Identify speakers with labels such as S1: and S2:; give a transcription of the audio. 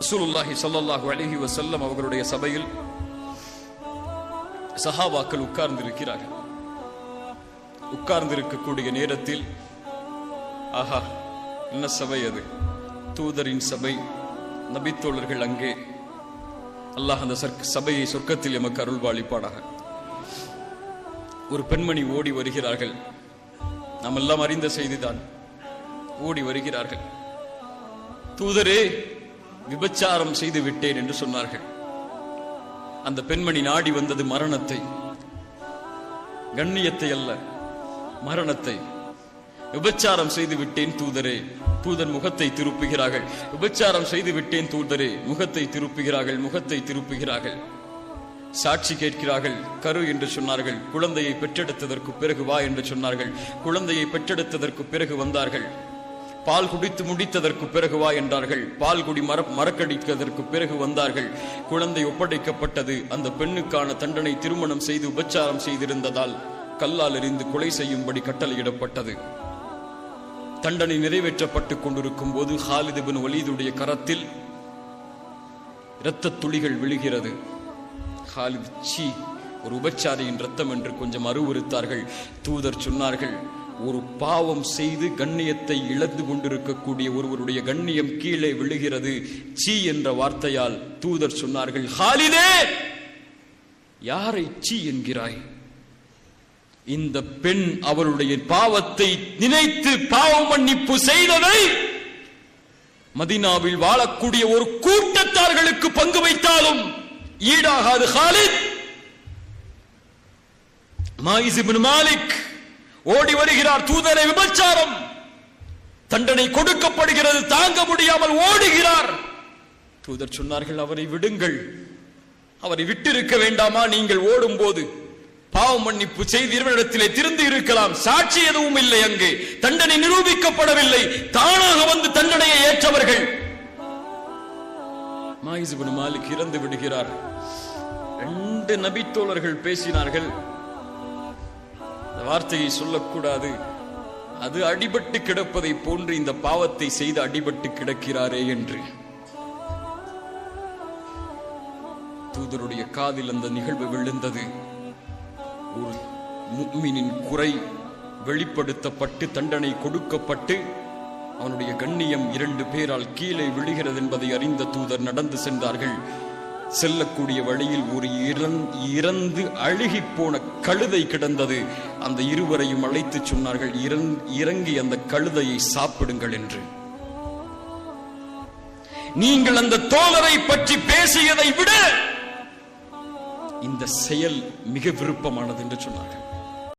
S1: ரசூலுல்லாஹி சல்லாஹூ அலஹி வசல்லம் அவர்களுடைய சபையில் சஹாபாக்கள் உட்கார்ந்திருக்கிறார்கள். உட்கார்ந்திருக்கக்கூடிய நேரத்தில் ஆஹா என்ன சபை அது? தூதரின் சபை நபித்தோழர்கள் அங்கே. அல்லாஹ் அந்த சபையை சொர்க்கத்தில் எமக்கு அருள்வாளிப்பாடாக ஒரு பெண்மணி ஓடி வருகிறார்கள். நாம் எல்லாம் அறிந்த செய்திதான். ஓடி வருகிறார்கள். தூதரே விபச்சாரம் செய்து விட்டேன் என்று சொன்னார்கள். அந்த பெண்மணி நாடி வந்தது மரணத்தை. கண்ணியத்தை அல்ல மரணத்தை. விபச்சாரம் செய்து விட்டேன் தூதரே தூதன் முகத்தை திருப்புகிறார்கள். விபச்சாரம் செய்து விட்டேன் தூதரே முகத்தை திருப்புகிறார்கள் முகத்தை திருப்புகிறார்கள். சாட்சி கேட்கிறார்கள் கரு என்று சொன்னார்கள். குழந்தையை பெற்றெடுத்ததற்கு பிறகு வா என்று சொன்னார்கள். குழந்தையை பெற்றெடுத்ததற்கு பிறகு வந்தார்கள். பால் குடித்து முடித்ததற்கு பிறகு வா என்றார்கள். பால் குடி மர மறக்கடித்ததற்கு பிறகு வந்தார்கள். குழந்தை ஒப்படைக்கப்பட்டது. அந்த பெண்ணுக்கான தண்டனை திருமணம் செய்து உபச்சாரம் செய்திருந்ததால் கல்லால் எறிந்து கொலை செய்யும்படி கட்டளையிடப்பட்டது. தண்டனை நிறைவேற்றப்பட்டுக் கொண்டிருக்கும் போது ஹாலிதுபின் ஒலீதுடைய கரத்தில் இரத்த துளிகள் விழுகிறது. ஹாலித் சீ ஒரு உபச்சாரியின் ரத்தம் என்று கொஞ்சம் அருவுறுத்தார்கள் தூதர் சொன்னார்கள் ஒரு பாவம் செய்து கண்ணியத்தை இழந்து கொண்டிருக்கக்கூடிய ஒருவருடைய கண்ணியம் கீழே விழுகிறது. சீ என்ற வார்த்தையால் தூதர் சொன்னார்கள் ஹாலிதே! யாரை சீ என்கிறாய்? இந்த பெண் அவருடைய பாவத்தை நினைத்து பாவ மன்னிப்பு செய்ததை மதினாவில் வாழக்கூடிய ஒரு கூட்டத்தார்களுக்கு பங்கு வைத்தாலும் ஈடாகாது. ஹாலித்! மாலிக்! ஓடி வருகிறார் தூதரை விபச்சாரம். தண்டனை கொடுக்கப்படுகிறது தாங்க முடியாமல் ஓடுகிறார். தூதர் சொன்னார்கள் அவரை விடுங்கள். அவரை விட்டிருக்க வேண்டாமா? நீங்கள் ஓடும்போது பாவ மன்னிப்பு செய்து திருந்து இருக்கலாம். சாட்சி எதுவும் இல்லை அங்கே. தண்டனை நிரூபிக்கப்படவில்லை. தானாக வந்து தண்டனையை ஏற்றவர்கள். மாயிஸ் மாலிக் இறந்து விடுகிறார். ரெண்டு நபித்தோழர்கள் பேசினார்கள். இந்த வார்த்தையை சொல்லக்கூடாது. அது அடிபட்டு கிடப்பதை போன்று இந்த பாவத்தை செய்து அடிபட்டு கிடக்கிறாரே என்று. தூதருடைய காதில் அந்த நிகழ்வு விழுந்தது. ஒரு முக்மினின் குறை வெளிப்படுத்தப்பட்டு தண்டனை கொடுக்கப்பட்டு அவனுடைய கண்ணியம் இரண்டு பேரால் கீழே விழுகிறது என்பதை அறிந்த தூதர் நடந்து சென்றார்கள். செல்லக்கூடிய வழியில் ஒரு இறந்து அழுகி போன கழுதை கிடந்தது. அந்த இருவரையும் அழைத்து சொன்னார்கள் இறந்- இறங்கி அந்த கழுதையை சாப்பிடுங்கள் என்று. நீங்கள் அந்த தோழரை பற்றி பேசியதை விட! இந்த செயல் மிக விருப்பமானது என்று சொன்னார்கள்.